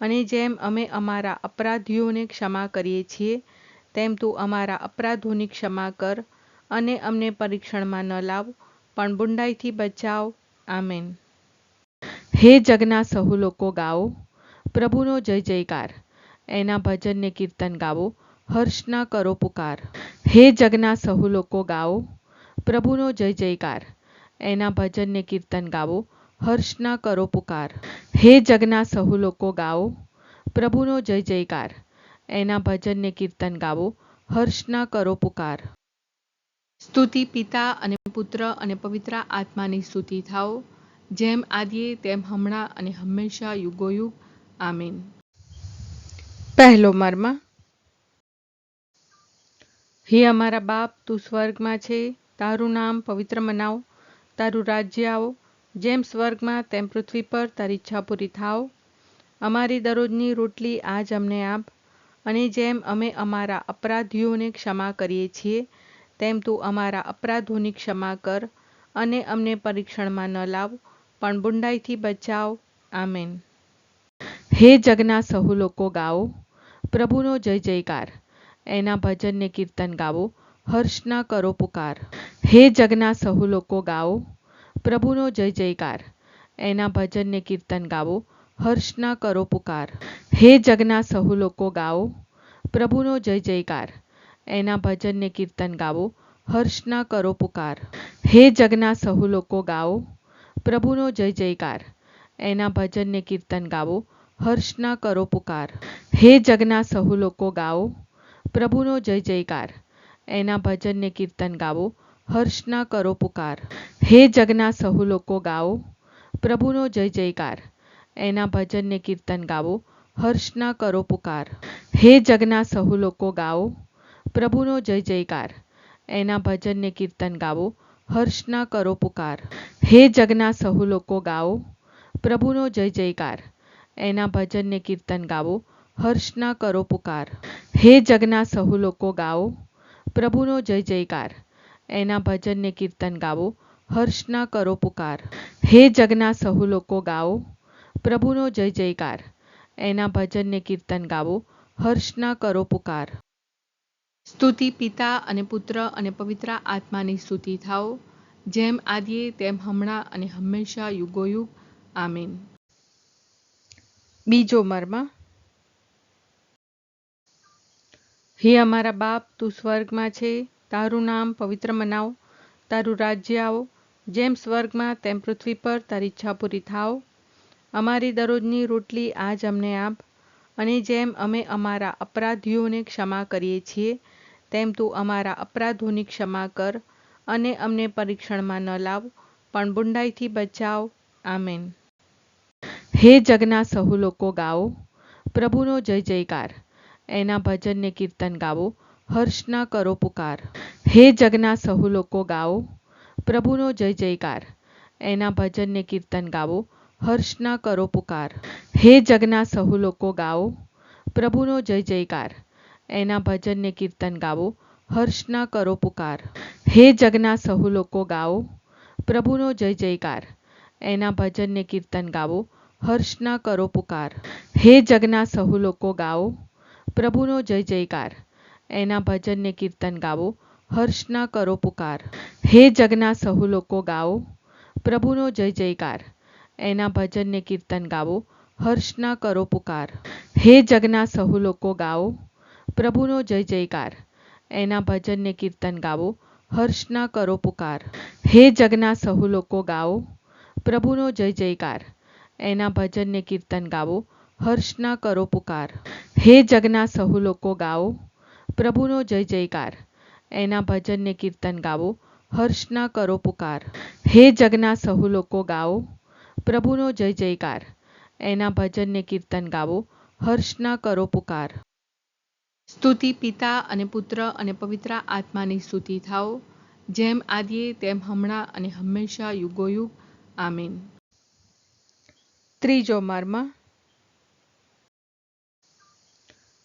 અને જેમ અમે અમારા અપરાધીઓને ક્ષમા કરીએ છીએ, તેમ તું અમારા અપરાધોની ક્ષમા કર અને અમને પરીક્ષણમાં ન લાવ, પણ બુંડાઈથી બચાવ. આમેન. હે જગના સહુ લોકો ગાઓ, પ્રભુનો જય જયકાર. એના ભજનને કીર્તન ગાવો હર્ષના કરો પુકાર. હે જગના સહુ લોકો ગાઓ, પ્રભુનો જય જયકાર. એના ભજનને કીર્તન ગાવો હર્ષના કરો પુકાર. હે જગના સહુ લોકો ગાઓ, પ્રભુનો જય જયકાર. એના ભજનને કીર્તન ગાવો હર્ષના કરો પુકાર. સ્તુતિ પિતા અને પુત્ર અને પવિત્ર આત્માની સ્તુતિ થાઓ, જેમ આદિએ તેમ હમણાં અને હંમેશા યુગોયુગ. આમીન. પહેલો મર્મ. હે અમારા બાપ, તું સ્વર્ગમાં છે, તારું નામ પવિત્ર મનાવ, તારું રાજ્ય આવો જેમ સ્વર્ગમાં તેમ પૃથ્વી પર તારી ઈચ્છા પૂરી થાવ અમારી દરરોજની રોટલી આજ અમને આપ. અને જેમ અમે અમારા અપરાધીઓને ક્ષમા કરીએ છીએ, તેમ તું અમારા અપરાધોની ક્ષમા કર અને અમને પરીક્ષણમાં ન લાવ, પણ બુંડાઈથી બચાવ. આમેન. હે જગના સહુ લોકો ગાઓ, પ્રભુનો જય જયકાર. એના ભજનને કીર્તન ગાવો હર્ષના કરો પુકાર. હે જગના સહુ લોકો ગાઓ પ્રભુનો જય જયકાર. એના ભજનને કીર્તન ગાવો, હર્ષના કરો પુકાર. હે જગના સહુ લોકો ગાઓ, પ્રભુનો જય જયકાર. એના ભજનને કીર્તન ગાવો, હર્ષના કરો પુકાર. હે જગના સહુ લોકો ગાઓ, પ્રભુનો જય જયકાર. એના ભજનને કીર્તન ગાવો, હર્ષના કરો પુકાર. હે જગના સહુ લોકો ગાઓ, પ્રભુનો જય જયકાર. એના ભજનને કીર્તન ગાવો હર્ષના કરો પુકાર. હે જગના સહુ લોકો ગાઓ, પ્રભુનો જય જયકાર. એના ભજનને કીર્તન ગાવો હર્ષના કરો પુકાર. હે જગના સહુ લોકો ગાઓ, પ્રભુનો જય જયકાર. એના ભજનને કીર્તન ગાવો હર્ષના કરો પુકાર. હે જગના સહુ લોકો ગાઓ, પ્રભુનો જય જયકાર. એના ભજનને કીર્તન ગાવો હર્ષના કરો પુકાર. હે જગના સહુ લોકો ગાઓ, પ્રભુનો જય જયકાર. એના ભજનને કીર્તન ગાવો હર્ષના કરો પુકાર. હે જગના સહુ લોકો ગાઓ, પ્રભુનો જય જયકાર. એના ભજનને કીર્તન ગાવો હર્ષના કરો પુકાર. સ્તુતિ પિતા અને પુત્ર અને પવિત્ર આત્માની સ્તુતિ થાઓ, જેમ આદિએ તેમ હમણાં અને હંમેશા યુગોયુગ. આમીન. બીજો મર્મ. હે અમારા બાપ, તું સ્વર્ગમાં છે. તારું નામ પવિત્ર મનાવ, તારું રાજ્ય આવો, જેમ સ્વર્ગમાં તેમ પૃથ્વી પર તારી ઈચ્છા પૂરી થાવ. અમારી દરરોજની રોટલી આજ અમને આપ, અને જેમ અમે અમારા અપરાધીઓને ક્ષમા કરીએ છીએ, તેમ તું અમારા અપરાધોની ક્ષમા કર, અને અમને પરીક્ષણમાં ન લાવ, પણ બુંડાઈથી બચાવ. આમેન. હે જગના સહુ લોકો ગાઓ, પ્રભુનો જય જયકાર. એના ભજનને કીર્તન ગાવો. હર્ષના કરો પુકાર. હે જગના સહુ લોકો, ગાઓ. પ્રભુનો જય જયકાર. એના ભજનને કીર્તન ગાવો. હર્ષના કરો પુકાર. હે જગના સહુ લોકો, ગાઓ. પ્રભુનો જય જયકાર. એના ભજનને કીર્તન ગાવો. હર્ષના કરો પુકાર. હે જગના સહુ લોકો, ગાઓ. પ્રભુનો જય જયકાર. એના ભજનને કીર્તન ગાવો. હર્ષના કરો પુકાર. હે જગના સહુ લોકો, ગાઓ. પ્રભુનો જય જયકાર. એના ભજનને કીર્તન ગાવો, હર્ષના કરો પુકાર. હે જગના સહુ લોકો ગાઓ, પ્રભુનો જય જયકાર. એના ભજનને કીર્તન ગાવો, હર્ષના કરો પુકાર. હે જગના સહુ લોકો ગાઓ, પ્રભુનો જય જયકાર. એના ભજનને કીર્તન ગાવો, હર્ષના કરો પુકાર. હે જગના સહુ લોકો ગાઓ, પ્રભુનો જય જયકાર. એના ભજનને કીર્તન ગાવો, હર્ષના કરો પુકાર. હે જગના સહુ લોકો ગાઓ પ્રભુનો જય જયકાર. એના ભજનને કીર્તન ગાવો. હર્ષના કરો પુકાર. હે જગના સહુ લોકો ગાઓ. પ્રભુનો જય જયકાર. એના ભજનને કીર્તન ગાવો. હર્ષના કરો પુકાર. સ્તુતિ પિતા અને પુત્ર અને પવિત્ર આત્માની સ્તુતિ થાઓ. જેમ આદિએ તેમ હમણાં અને હંમેશા યુગોયુગ. આમીન. ત્રીજો મર્મ.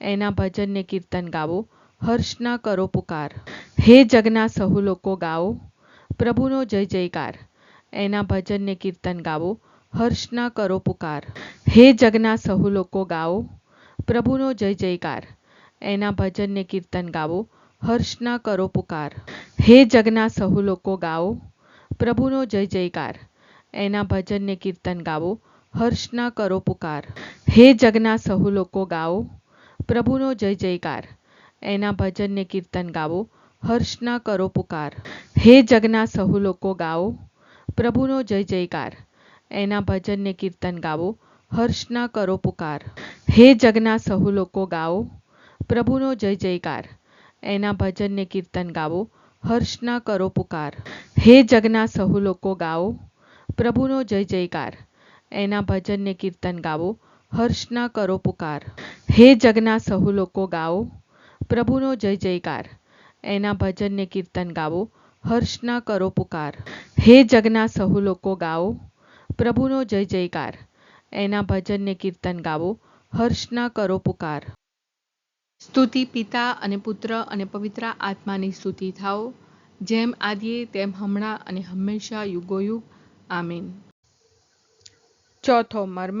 એના ભજનને કીર્તન ગાવો, હર્ષના કરો પુકાર. હે જગના સહુ લોકો ગાઓ, પ્રભુનો જય જયકાર. એના ભજનને કીર્તન ગાવો, હર્ષના કરો પુકાર. હે જગના સહુ લોકો ગાઓ, પ્રભુનો જય જયકાર. એના ભજનને કીર્તન ગાવો, હર્ષના કરો પુકાર. હે જગના સહુ લોકો ગાઓ, પ્રભુનો જય જયકાર. એના ભજનને કીર્તન ગાવો, હર્ષના કરો પુકાર. હે જગના સહુ લોકો ગાઓ પ્રભુનો જય જયકાર. એના ભજનને કીર્તન ગાવો, હર્ષના કરો પુકાર. હે જગના સહુ લોકો ગાઓ, પ્રભુનો જય જયકાર. એના ભજનને કીર્તન ગાવો, હર્ષના કરો પુકાર. હે જગના સહુ લોકો ગાઓ, પ્રભુનો જય જયકાર. એના ભજનને કીર્તન ગાવો, હર્ષના કરો પુકાર. હે જગના સહુ લોકો ગાઓ, પ્રભુનો જય જયકાર. એના ભજનને કીર્તન ગાવો હર્ષના કરો પુકાર. હે જગના સહુ લોકો ગાઓ, પ્રભુનો જય જયકાર. એના ભજનને કીર્તન ગાવો હર્ષના કરો પુકાર. હે જગના સહુ લોકો ગાઓ, પ્રભુનો જય જયકાર. એના ભજનને કીર્તન ગાવો હર્ષના કરો પુકાર. સ્તુતિ પિતા અને પુત્ર અને પવિત્ર આત્માની સ્તુતિ થાઓ, જેમ આદિએ તેમ હમણાં અને હંમેશા યુગોયુગ. આમીન. ચોથો મર્મ.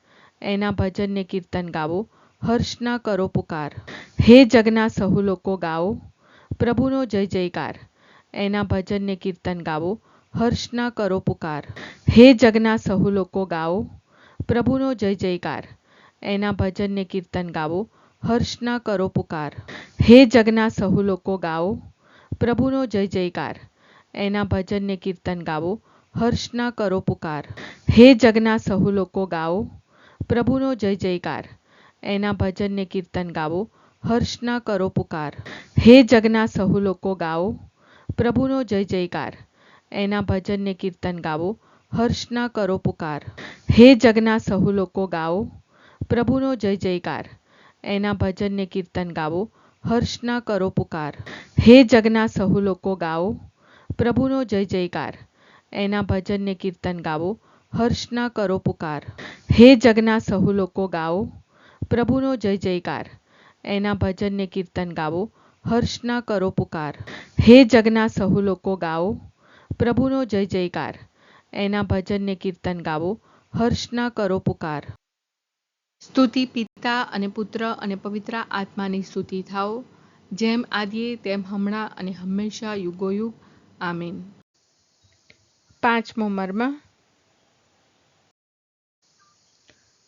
એના ભજનને કીર્તન ગાવો હર્ષના કરો પુકાર. હે જગના સહુ લોકો ગાઓ, પ્રભુનો જય જયકાર. એના ભજનને કીર્તન ગાવો હર્ષના કરો પુકાર. હે જગના સહુ લોકો ગાઓ, પ્રભુનો જય જયકાર. એના ભજનને કીર્તન ગાવો હર્ષના કરો પુકાર. હે જગના સહુ લોકો ગાઓ, પ્રભુનો જય જયકાર. એના ભજનને કીર્તન ગાવો હર્ષના કરો પુકાર. હે જગના સહુ લોકો ગાઓ પ્રભુનો જય જયકાર. એના ભજનને કીર્તન ગાવો, હર્ષના કરો પુકાર. હે જગના સહુ લોકો ગાઓ, પ્રભુનો જય જયકાર. એના ભજનને કીર્તન ગાવો, હર્ષના કરો પુકાર. હે જગના સહુ લોકો ગાઓ, પ્રભુનો જય જયકાર. એના ભજનને કીર્તન ગાવો, હર્ષના કરો પુકાર. હે જગના સહુ લોકો ગાઓ, પ્રભુનો જય જયકાર. એના ભજનને કીર્તન ગાવો હર્ષના કરો પુકાર. હે જગના સહુ લોકો ગાઓ પ્રભુનો જય જયકાર. એના ભજનને કીર્તન ગાવો હર્ષના કરો પુકાર. હે જગના સહુ લોકો ગાઓ પ્રભુનો જય જયકાર. એના ભજનને કીર્તન ગાવો હર્ષના કરો પુકાર. સ્તુતિ પિતા અને પુત્ર અને પવિત્ર આત્માની સ્તુતિ થાઓ જેમ આદિએ તેમ હમણાં અને હંમેશા યુગોયુગ. આમીન. પાંચમો મર્મ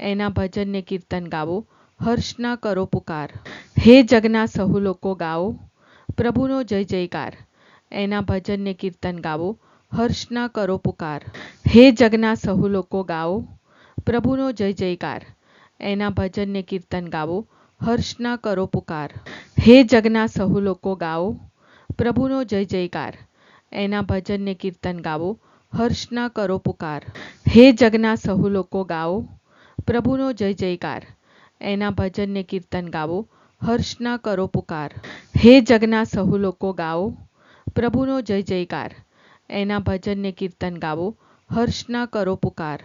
એના ભજનને કીર્તન ગાવો, હર્ષના કરો પુકાર. હે જગના સહુ લોકો ગાઓ, પ્રભુનો જય જયકાર. એના ભજનને કીર્તન ગાવો, હર્ષના કરો પુકાર. હે જગના સહુ લોકો ગાઓ, પ્રભુનો જય જયકાર. એના ભજનને કીર્તન ગાવો, હર્ષના કરો પુકાર. હે જગના સહુ લોકો ગાઓ, પ્રભુનો જય જયકાર. એના ભજનને કીર્તન ગાવો, હર્ષના કરો પુકાર. હે જગના સહુ લોકો ગાઓ પ્રભુનો જય જયકાર. એના ભજનને કીર્તન ગાવો, હર્ષના કરો પુકાર. હે જગના સહુ લોકો ગાઓ, પ્રભુનો જય જયકાર. એના ભજનને કીર્તન ગાવો, હર્ષના કરો પુકાર.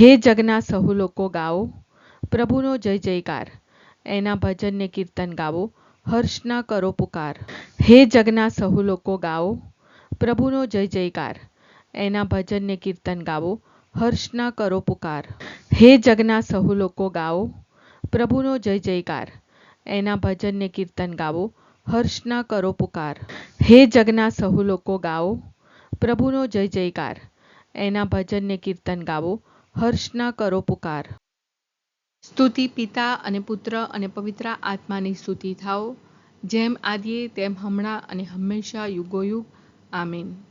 હે જગના સહુ લોકો ગાઓ, પ્રભુનો જય જયકાર. એના ભજનને કીર્તન ગાવો, હર્ષના કરો પુકાર. હે જગના સહુ લોકો ગાઓ, પ્રભુનો જય જયકાર. એના ભજનને કીર્તન ગાવો, હર્ષના કરો પુકાર. હે જગના સહુ લોકો ગાઓ, પ્રભુનો જય જયકાર. એના ભજનને કીર્તન ગાવો, હર્ષના કરો પુકાર. હે જગના સહુ લોકો ગાઓ, પ્રભુનો જય જયકાર. એના ભજનને કીર્તન ગાવો, હર્ષના કરો પુકાર. સ્તુતિ પિતા અને પુત્ર અને પવિત્ર આત્માની સ્તુતિ થાઓ, જેમ આદિએ તેમ હમણાં અને હંમેશા યુગોયુગ. આમીન.